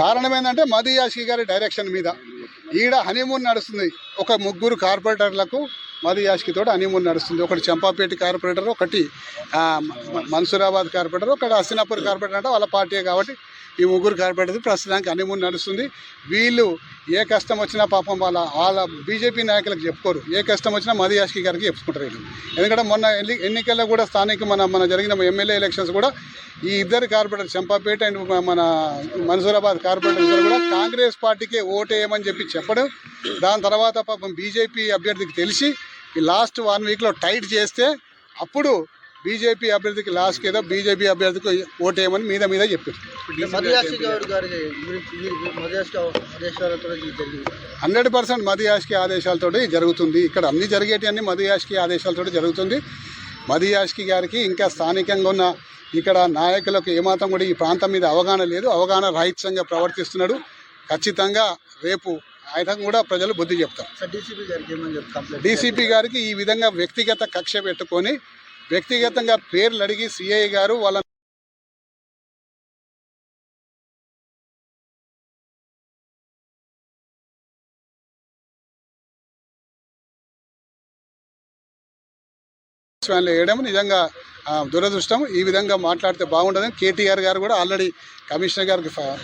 కారణం ఏంటంటే మది యాషి గారి డైరెక్షన్ మీద. ఈడ హనీమూన్ నడుస్తుంది. ఒక ముగ్గురు కార్పొరేటర్లకు మది యాష్కి తోటి హనీమూన్ నడుస్తుంది. ఒకటి చంపాపేట కార్పొరేటర్ ఒకటి మన్సూరాబాద్ కార్పొరేటర్ ఒకటి హస్తినాపూర్ కార్పొరేటర్ అంటే వాళ్ళ పార్టీ కాబట్టి ఈ ముగ్గురు కార్పొరేటర్ ప్రస్తుతానికి అన్ని మూడు నడుస్తుంది. వీళ్ళు ఏ కష్టం వచ్చినా పాపం వాళ్ళ వాళ్ళ బీజేపీ నాయకులకు చెప్పుకోరు. ఏ కష్టం వచ్చినా మది యాష్కి గారికి చెప్పుకుంటారు వీళ్ళు. ఎందుకంటే మొన్న ఎన్ని ఎన్నికల్లో కూడా స్థానిక మన మన జరిగిన ఎమ్మెల్యే ఎలక్షన్స్ కూడా ఈ ఇద్దరు కార్పొరేటర్ చంపాపేట అండ్ మన మన్సూరాబాద్ కార్పొరేటర్ ఇద్దరు కూడా కాంగ్రెస్ పార్టీకే ఓటేయమని చెప్పి చెప్పడం దాని తర్వాత పాపం బీజేపీ అభ్యర్థికి తెలిసి ఈ లాస్ట్ వన్ వీక్లో టైట్ చేస్తే అప్పుడు బీజేపీ అభ్యర్థికి లాస్ట్కి ఏదో బీజేపీ అభ్యర్థికి ఓటేయమని మీద మీద చెప్పారు. హండ్రెడ్ పర్సెంట్ మదియాష్కి ఆదేశాలతోటి జరుగుతుంది. ఇక్కడ అన్ని జరిగేటి అన్ని మదియాష్కి ఆదేశాలతోటి జరుగుతుంది. మదియాష్కి గారికి ఇంకా స్థానికంగా ఉన్న ఇక్కడ నాయకులకు ఏమాత్రం కూడా ఈ ప్రాంతం మీద అవగాహన లేదు. అవగాహన రాహిత్యంగా ప్రవర్తిస్తున్నాడు. ఖచ్చితంగా రేపు ఆయన కూడా ప్రజలు బుద్ధి చెప్తారు. డీసీపీ గారికి ఈ విధంగా వ్యక్తిగత కక్ష పెట్టుకొని వ్యక్తిగతంగా పేర్లు అడిగి సిఐ గారు వాళ్ళ వ్యాన్లు వేయడం నిజంగా దురదృష్టం. ఈ విధంగా మాట్లాడితే బాగుంటుందని కేటీఆర్ గారు కూడా ఆల్రెడీ కమిషనర్ గారికి ఫ-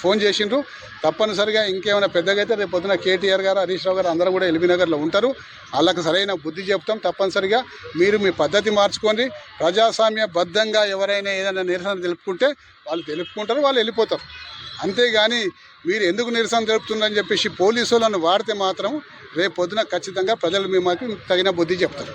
ఫోన్ చేసిండ్రు. తప్పనిసరిగా ఇంకేమైనా పెద్దగా అయితే రేపు పొద్దున కేటీఆర్ గారు హరీష్ రావు గారు అందరూ కూడా ఎల్బీ నగర్లో ఉంటారు. వాళ్ళకి సరైన బుద్ధి చెప్తాం. తప్పనిసరిగా మీరు మీ పద్ధతి మార్చుకొని ప్రజాస్వామ్య బద్ధంగా ఎవరైనా ఏదైనా నిరసన తెలుపుకుంటే వాళ్ళు తెలుపుకుంటారు వాళ్ళు వెళ్ళిపోతారు. అంతేగాని మీరు ఎందుకు నిరసన తెలుపుతుందని చెప్పేసి పోలీసులను వాడితే మాత్రం రేపు పొద్దున ఖచ్చితంగా ప్రజలు మిమ్మల్ని తగిన బుద్ధి చెప్తారు.